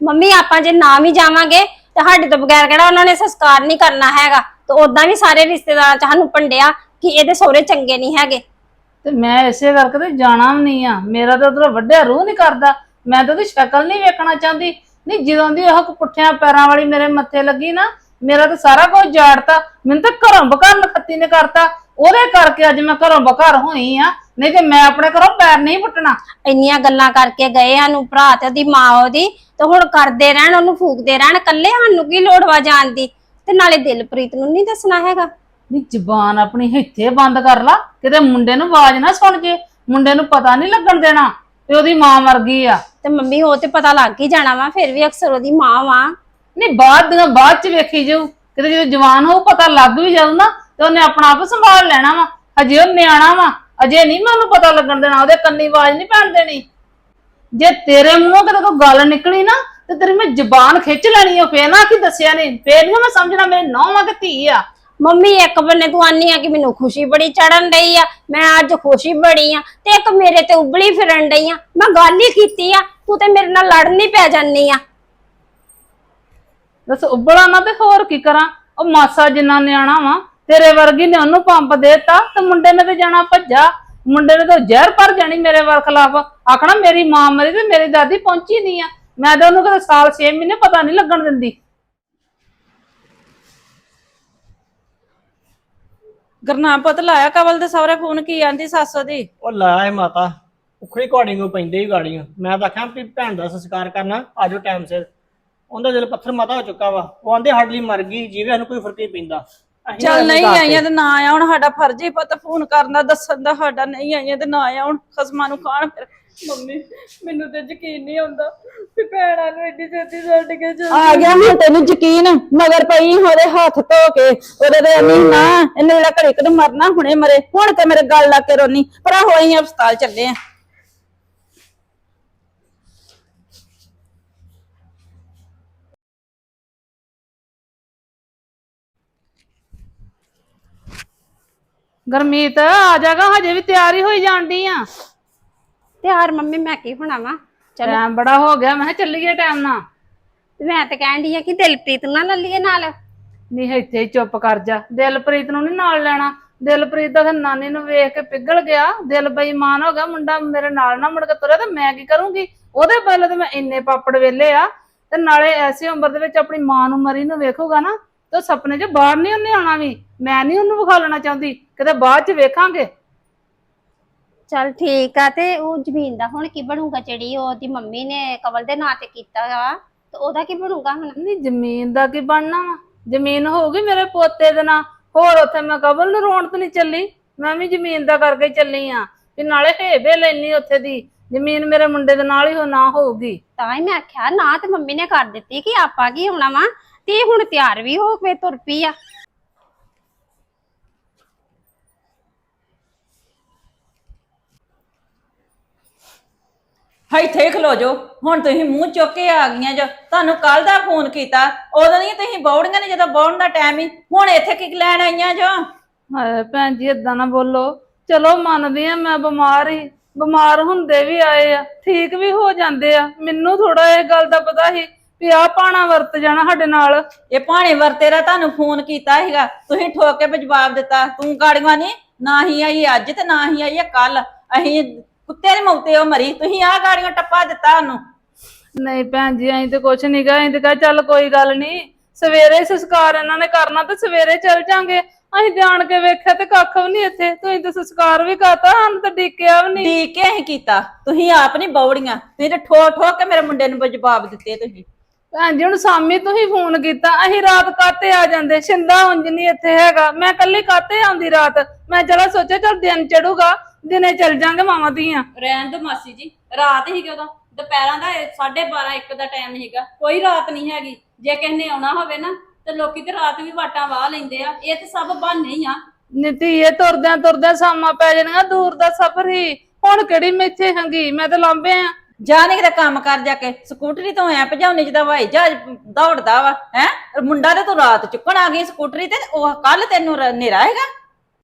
ਮੰਮੀ ਆਪਾਂ ਜੇ ਨਾ ਵੀ ਜਾਵਾਂਗੇ ਤੇ ਸਾਡੇ ਤੋਂ ਬਗੈਰ ਕਿਹੜਾ ਉਹਨਾਂ ਨੇ ਸੰਸਕਾਰ ਨਹੀਂ ਕਰਨਾ ਹੈਗਾ। ਤੇ ਉਦਾਂ ਵੀ ਸਾਰੇ ਰਿਸ਼ਤੇਦਾਰਾਂ ਚ ਸਾਨੂੰ ਪੰਡਿਆ ਕਿ ਇਹਦੇ ਸਹੁਰੇ ਚੰਗੇ ਨਹੀਂ ਹੈਗੇ। ਤੇ ਮੈਂ ਇਸੇ ਕਰਕੇ ਤੇ ਜਾਣਾ ਵੀ ਨਹੀਂ ਆ। ਮੇਰਾ ਤਾਂ ਉਧਰ ਵੱਡਿਆ ਰੂਹ ਨਹੀਂ ਕਰਦਾ। ਮੈਂ ਤਾਂ ਉਹਦੀ ਸ਼ਕਲ ਨਹੀਂ ਵੇਖਣਾ ਚਾਹੁੰਦੀ। ਨਹੀਂ ਜਦੋਂ ਦੀ ਉਹ ਪੁੱਠਿਆਂ ਪੈਰਾਂ ਵਾਲੀ ਮੇਰੇ ਮੱਥੇ ਲੱਗੀ ਨਾ ਮੇਰਾ ਤਾਂ ਸਾਰਾ ਕੁਝ ਜਾੜਤਾ। ਮੈਨੂੰ ਤਾਂ ਘਰੋਂ ਬਕਰ ਨਖੱਤੀ ਨੇ ਕਰਤਾ। ਉਹਦੇ ਕਰਕੇ ਅੱਜ ਮੈਂ ਘਰੋਂ ਬਕਰ ਹੋਈ ਆ। ਨਹੀਂ ਤੇ ਮੈਂ ਆਪਣੇ ਘਰੋਂ ਪੈਰ ਨਹੀਂ ਪੁੱਟਣਾ। ਇੰਨੀਆਂ ਗੱਲਾਂ ਕਰਕੇ ਗਏ ਸਾਨੂੰ ਭਰਾ ਤੇ ਉਹਦੀ ਮਾਂ ਉਹਦੀ। ਤੇ ਹੁਣ ਕਰਦੇ ਰਹਿਣ ਉਹਨੂੰ ਫੂਕਦੇ ਰਹਿਣ। ਕੱਲੇ ਸਾਨੂੰ ਕੀ ਲੋੜ ਵਾ ਜਾਣ ਦੀ? ਤੇ ਨਾਲੇ ਦਿਲਪ੍ਰੀਤ ਨੂੰ ਨਹੀਂ ਦੱਸਣਾ ਹੈਗਾ। ਨਹੀਂ ਜ਼ਬਾਨ ਆਪਣੀ ਇੱਥੇ ਬੰਦ ਕਰ ਲਾ। ਕਿਤੇ ਮੁੰਡੇ ਨੂੰ ਆਵਾਜ਼ ਨਾ ਸੁਣ ਜੇ। ਮੁੰਡੇ ਨੂੰ ਪਤਾ ਨਹੀਂ ਲੱਗਣ ਦੇਣਾ। ਤੇ ਉਹਦੀ ਮਾਂ ਮਰ ਗਈ ਆ। ਤੇ ਮੰਮੀ ਉਹ ਤੇ ਪਤਾ ਲੱਗ ਹੀ ਜਾਣਾ ਵਾ, ਫਿਰ ਵੀ ਅਕਸਰ ਉਹਦੀ ਮਾਂ ਵਾ। ਨਹੀਂ, ਬਾਅਦ ਦਿਨਾਂ ਬਾਅਦ ਚ ਵੇਖੀ ਜਾਊ। ਕਿਤੇ ਜਦੋਂ ਜਵਾਨ ਹੋਊ, ਪਤਾ ਲੱਗ ਵੀ ਜਾਊ ਨਾ, ਤੇ ਉਹਨੇ ਆਪਣਾ ਆਪ ਸੰਭਾਲ ਲੈਣਾ ਵਾ। ਹਜੇ ਉਹ ਨਿਆਣਾ ਵਾ, ਅਜੇ ਨਹੀਂ ਮੈਨੂੰ ਪਤਾ ਲੱਗਣ ਦੇਣਾ, ਉਹਦੇ ਕੰਨੀ ਆਵਾਜ਼ ਨਹੀਂ ਪੈਣ ਦੇਣੀ। ਜੇ ਤੇਰੇ ਮੂੰਹੋਂ ਕਦੇ ਕੋਈ ਗੱਲ ਨਿਕਲੀ ਨਾ, ਤੇ ਤੇਰੀ ਮੈਂ ਜ਼ਬਾਨ ਖਿੱਚ ਲੈਣੀ ਆ, ਫੇਰ ਨਾ ਕੀ ਦੱਸਿਆ ਨਹੀਂ ਫੇਰ ਨੀ ਮੈਂ ਸਮਝਣਾ, ਮੇਰੇ ਨੌਂ ਆ ਤੇ ਧੀ ਆ। ਮੰਮੀ, ਇੱਕ ਬੰਨੇ ਤੂੰ ਆਨੀ ਆ ਕਿ ਮੈਨੂੰ ਖੁਸ਼ੀ ਬੜੀ ਚੜਨ ਡਈ ਆ। ਮੈਂ ਅੱਜ ਖੁਸ਼ੀ ਬੜੀ ਆ ਤੇ ਇੱਕ ਮੇਰੇ ਤੇ ਉਬਲੀ ਫਿਰਨ ਡਈ ਆ। ਮੈਂ ਗੱਲ ਹੀ ਕੀਤੀ ਆ, ਤੂੰ ਤੇ ਮੇਰੇ ਨਾਲ ਲੜਨ ਹੀ ਪੈ ਜਾਨੀ ਆ। ਦੱਸ, ਉਬਲਾ ਨਾ ਤੇ ਹੋਰ ਕੀ ਕਰਾਂ? ਉਹ ਮਾਸਾ ਜਿੰਨਾ ਨਿਆਣਾ ਵਾ, ਤੇਰੇ ਵਰਗੀ ਨੇ ਉਹਨੂੰ ਪੰਪ ਦੇਤਾ ਤੇ ਮੁੰਡੇ ਨੇ ਤੇ ਜਾਣਾ ਭੱਜਾ। ਮੁੰਡੇ ਨੇ ਤਾਂ ਜ਼ਹਿਰ ਭਰ ਜਾਣੀ ਮੇਰੇ ਵਰ ਖਿਲਾਫ। ਆਖਣਾ, ਮੇਰੀ ਮਾਂ ਮਰੀ ਤੇ ਮੇਰੀ ਦਾਦੀ ਪਹੁੰਚੀ ਨਹੀਂ ਆ। ਮੈਂ ਤਾਂ ਉਹਨੂੰ ਕਦੇ ਸਾਲ 6 ਮਹੀਨੇ ਪਤਾ ਨਹੀਂ ਲੱਗਣ ਦਿੰਦੀ। ਗਰਨਾਮ ਪੁੱਤ ਲਾਇਆ ਕਵਲ ਦੇ ਸਹੁਰੇ ਫੋਨ ਕੀ ਆਂਦੀ ਸੱਸ ਦੀ ਉਹ ਲਾਇਆ ਏ ਮਾਤਾ ਉਖੜੀ ਘਾੜੀ ਨੂੰ ਪੈਂਦੇ ਹੀ ਗਾੜੀਆਂ। ਮੈਂ ਤਾਂ ਆਖਿਆ ਵੀ ਭੈਣ ਦਾ ਸੰਸਕਾਰ ਕਰਨਾ ਆਜੋ ਟਾਈਮ ਸਿਰ। ਉਹਦਾ ਦਿਲ ਪੱਥਰ ਮਾਤਾ ਹੋ ਚੁੱਕਾ ਵਾ। ਉਹ ਆਂਦੇ ਹੱਡ ਲਈ ਮਰ ਗਈ ਜਿਵੇਂ ਸਾਨੂੰ ਕੋਈ ਫ਼ਰਕ ਨਹੀਂ ਪੈਂਦਾ। ਅਸੀਂ ਚੱਲ ਨਹੀਂ ਆਈਆਂ ਤੇ ਨਾ ਆਉਣ ਸਾਡਾ ਫਰਜ਼ ਹੀ ਪੁੱਤ ਫੋਨ ਕਰਨ ਦਾ ਦੱਸਣ ਦਾ ਸਾਡਾ ਨਹੀਂ ਆਈਆਂ ਤੇ ਨਾ ਆਉਣ ਖਸਮਾਂ ਨੂੰ ਖਾਣ ਫਿਰ। ਮੰਮੀ ਮੈਨੂੰ ਤੇ ਯਕੀਨ ਨਹੀਂ ਆਉਂਦਾ ਕਿ ਭੈਣਾਂ ਨੂੰ ਐਡੀ ਛੇਤੀ ਛੱਡ ਕੇ ਚੱਲ ਆ ਗਿਆ ਹੁਣ ਤੈਨੂੰ ਯਕੀਨ ਮਗਰ ਪਈ ਉਹਦੇ ਹੱਥ ਧੋ ਕੇ ਉਹਦੇ ਤੇ ਨਹੀਂ ਨਾ ਇਹਨੇ ਜਿਹੜਾ ਘੜੀ ਕਦ ਮਰਨਾ ਹੁਣੇ ਮਰੇ ਹੁਣ ਤੇ ਮੇਰੇ ਗੱਲ ਲਾ ਕੇ ਰੋਨੀ ਪਰ ਹੋਈ ਹਸਪਤਾਲ ਚੱਲੇ ਆ। ਗਰਮੀਤ ਆ ਜਾਗਾ ਹਜੇ ਵੀ ਤਿਆਰੀ ਹੋਈ ਜਾਂਦੀ ਆ। ਤੇ ਯਾਰ ਮੰਮੀ ਮੈਂ ਕੀ ਹੋਣਾ ਵਾ ਚਲੋ। ਟਾਈਮ ਬੜਾ ਹੋ ਗਿਆ ਮੈਂ ਕਿਹਾ ਚੱਲੀਏ ਟਾਈਮ ਨਾਲ। ਤੇ ਮੈਂ ਤੇ ਕਹਿਣ ਡਈ ਆ ਕਿ ਦਿਲਪ੍ਰੀਤ ਨੂੰ ਨਾ ਲੱਲੀਏ ਨਾਲ। ਨਹੀਂ ਇੱਥੇ ਹੀ ਚੁੱਪ ਕਰ ਜਾ। ਦਿਲਪ੍ਰੀਤ ਨੂੰ ਨਹੀਂ ਨਾਲ ਲੈਣਾ। ਦਿਲਪ੍ਰੀਤ ਦਾ ਤਾਂ ਨਾਨੀ ਨੂੰ ਵੇਖ ਕੇ ਪਿਗਲ ਗਿਆ। ਦਿਲ ਬੇਈਮਾਨ ਹੋ ਗਿਆ ਮੁੰਡਾ ਮੇਰੇ ਨਾਲ ਨਾ ਮੁੜ ਕੇ ਤੁਰਿਆ ਤੇ ਮੈਂ ਕੀ ਕਰੂੰਗੀ? ਉਹਦੇ ਪਹਿਲੇ ਤੇ ਮੈਂ ਇੰਨੇ ਪਾਪੜ ਵੇਲੇ ਆ। ਤੇ ਨਾਲੇ ਐਸੀ ਉਮਰ ਦੇ ਵਿੱਚ ਆਪਣੀ ਮਾਂ ਨੂੰ ਮਰੀ ਨੂੰ ਵੇਖੂਗਾ ਨਾ ਤੇ ਉਹ ਸੁਪਨੇ 'ਚ ਬਾਹਰ ਨਹੀਂ ਉਹਨੇ ਆਉਣਾ ਵੀ। ਮੈਂ ਨਹੀਂ ਉਹਨੂੰ ਵਿਖਾ ਲੈਣਾ ਚਾਹੁੰਦੀ। ਕਿਤੇ ਬਾਅਦ 'ਚ ਵੇਖਾਂਗੇ। ਚਲ ਠੀਕ ਆ ਤੇ ਉਹ ਜ਼ਮੀਨ ਦਾ ਹੁਣ ਕੀ ਬਣੂਗਾ ਜਿਹੜੀ ਉਹਦੀ ਮੰਮੀ ਨੇ ਕਵਲ ਦੇ ਨਾਂ ਤੇ ਕੀਤਾ ਵਾ ਤੇ ਉਹਦਾ ਕੀ ਬਣੂਗਾ ਹੁਣ? ਨਹੀਂ ਜ਼ਮੀਨ ਦਾ ਕੀ ਬਣਨਾ ਵਾ? ਜ਼ਮੀਨ ਹੋਊਗੀ ਮੇਰੇ ਪੋਤੇ ਦੇ ਨਾਂ। ਹੋਰ ਉੱਥੇ ਮੈਂ ਕਬਲ ਨੂੰ ਰੋਣ ਤੇ ਨਹੀਂ ਚੱਲੀ। ਮੈਂ ਵੀ ਜ਼ਮੀਨ ਦਾ ਕਰਕੇ ਚੱਲੀ ਆ। ਤੇ ਨਾਲੇ ਹੇਵੇ ਲੈਣੀ ਉੱਥੇ ਦੀ। ਜ਼ਮੀਨ ਮੇਰੇ ਮੁੰਡੇ ਦੇ ਨਾਲ ਹੀ ਹੋ ਨਾ ਹੋਊਗੀ। ਤਾਂ ਹੀ ਮੈਂ ਆਖਿਆ ਨਾ ਤੇ ਮੰਮੀ ਨੇ ਕਰ ਦਿੱਤੀ ਕਿ ਆਪਾਂ ਕੀ ਹੋਣਾ ਵਾ? ਤੇ ਇਹ ਹੁਣ ਤਿਆਰ ਵੀ ਹੋ ਕੇ ਤੁਰ ਪਈ ਆ। ਇੱਥੇ ਹੀ ਖਲੋ ਜੋ। ਹੁਣ ਤੁਸੀਂ ਮੂੰਹ ਚੁੱਕ ਕੇ ਆ ਗਈਆਂ ਜੋ। ਤੁਹਾਨੂੰ ਕੱਲ ਦਾ ਫੋਨ ਕੀਤਾ ਉਦੋਂ ਦੀਆਂ ਤੁਸੀਂ ਬੌੜੀਆਂ ਨੇ ਜਦੋਂ ਬੌੜਨ ਦਾ ਟਾਈਮ ਹੀ ਹੁਣ ਇੱਥੇ ਕੀ ਲੈਣ ਆਈਆਂ ਜੋ? ਹਾਏ ਭੈਣ ਜੀ ਏਦਾਂ ਨਾ ਬੋਲੋ। ਚਲੋ ਮੰਨਦੀ ਆ ਮੈਂ ਬਿਮਾਰ ਹੀ। ਬਿਮਾਰ ਹੁੰਦੇ ਵੀ ਆਏ ਆ ਠੀਕ ਵੀ ਹੋ ਜਾਂਦੇ ਆ। ਮੈਨੂੰ ਥੋੜਾ ਇਹ ਗੱਲ ਦਾ ਪਤਾ ਸੀ ਵੀ ਆ ਪਾਣਾ ਵਰਤ ਜਾਣਾ ਸਾਡੇ ਨਾਲ। ਇਹ ਭਾਣੇ ਵਰਤੇ ਦਾ ਤੁਹਾਨੂੰ ਫੋਨ ਕੀਤਾ ਸੀਗਾ। ਤੁਸੀਂ ਠੋਕ ਕੇ ਜਵਾਬ ਦਿੱਤਾ ਤੂੰ ਗਾੜੀਆਂ ਨਹੀਂ ਨਾ ਹੀ ਆਈ ਅੱਜ ਤੇ ਨਾ ਹੀ ਆਈ ਕੱਲ ਅਸੀਂ ਕੁੱਤੇ ਦੇ ਮੌਤੇ ਉਹ ਮਰੀ। ਤੁਸੀਂ ਆਹ ਗਾੜੀਆਂ ਟੱਪਾ ਦਿੱਤਾ ਉਹਨੂੰ। ਨਹੀਂ ਭੈਣ ਜੀ ਅਸੀਂ ਤੇ ਕੁਛ ਨਹੀਂ ਗਾ ਅਸੀਂ ਤੇ ਕਹਾ ਚੱਲ ਕੋਈ ਗੱਲ ਨਹੀਂ ਸਵੇਰੇ ਸੰਸਕਾਰ ਇਹਨਾਂ ਨੇ ਕਰਨਾ ਤੇ ਸਵੇਰੇ ਚੱਲ ਜਾਾਂਗੇ। ਅਸੀਂ ਜਾਣ ਕੇ ਵੇਖਿਆ ਤੇ ਕੱਖ ਵੀ ਨਹੀਂ ਇੱਥੇ। ਤੁਸੀਂ ਤੇ ਸੰਸਕਾਰ ਵੀ ਕਰਤਾ ਸਾਨੂੰ ਤਾਂ ਡਿੱਕਿਆ ਵੀ ਨਹੀਂ ਡੀ ਕੇ ਅਸੀਂ ਕੀਤਾ। ਤੁਸੀਂ ਆਪ ਨਹੀਂ ਬੌੜੀਆਂ। ਤੁਸੀਂ ਤੇ ਠੋ ਠੋ ਕੇ ਮੇਰੇ ਮੁੰਡੇ ਨੂੰ ਜਵਾਬ ਦਿੱਤੇ ਤੁਸੀਂ। ਭੈਣ ਜੀ ਹੁਣ ਸਾਮੀ ਤੁਸੀਂ ਫੋਨ ਕੀਤਾ। ਅਸੀਂ ਰਾਤ ਕਾਤੇ ਆ ਜਾਂਦੇ? ਸ਼ਿੰਦਾ ਉਂਝ ਨਹੀਂ ਇੱਥੇ ਹੈਗਾ। ਮੈਂ ਕੱਲੀ ਕਾਤੇ ਆਉਂਦੀ ਰਾਤ? ਮੈਂ ਚਲਾ ਸੋਚਿਆ ਚਲ ਦਿਨ ਚੜੂਗਾ। ਦਿਨੇ ਚੱਲ ਜਾਾਂਗੇ ਮਾਵਾਂ ਧੀਆਂ। ਰਹਿਣ ਦੋ ਮਾਸੀ ਜੀ। ਰਾਤ ਹੀ ਉਦੋਂ। ਦੁਪਹਿਰਾਂ ਦਾ 12:30 1 ਦਾ ਟਾਈਮ ਸੀਗਾ। ਕੋਈ ਰਾਤ ਨਹੀਂ ਹੈਗੀ। ਜੇ ਕਿਸੇ ਨੇ ਆਉਣਾ ਹੋਵੇ ਨਾ ਤੇ ਲੋਕੀ ਤੇ ਰਾਤ ਵੀ ਵਾਟਾਂ ਵਾਹ ਲੈਂਦੇ ਆ। ਇਹ ਤੇ ਸਭ ਬਹਾਨੇ ਹੀ ਆ। ਨਿਤੀਏ ਤੁਰਦਿਆਂ ਤੁਰਦਿਆਂ ਸਾਮਾਂ ਪੈ ਜਾਣੀਆਂ। ਦੂਰ ਦਾ ਸਫ਼ਰ ਹੀ। ਹੁਣ ਕਿਹੜੀ ਮੈਥੇ ਹੰਗੀ? ਮੈਂ ਤਾਂ ਲਾਂਬੇ ਆ। ਜਾ ਨਹੀਂ ਕਿਤੇ ਕੰਮ ਕਰ ਜਾ ਕੇ, ਸਕੂਟਰੀ ਤੋਂ ਐ ਭਜਾਉਣੀ ਜਿਹਦਾ ਹਵਾਈ ਜਹਾਜ਼ ਦੌੜਦਾ ਵਾ, ਹੈ? ਮੁੰਡਾ ਤੇ ਤੂੰ ਰਾਤ ਚੁੱਕਣ ਆ ਗਈ ਸਕੂਟਰੀ ਤੇ, ਉਹ ਕੱਲ ਤੈਨੂੰ ਰ- ਹਨੇਰਾ ਹੈਗਾ?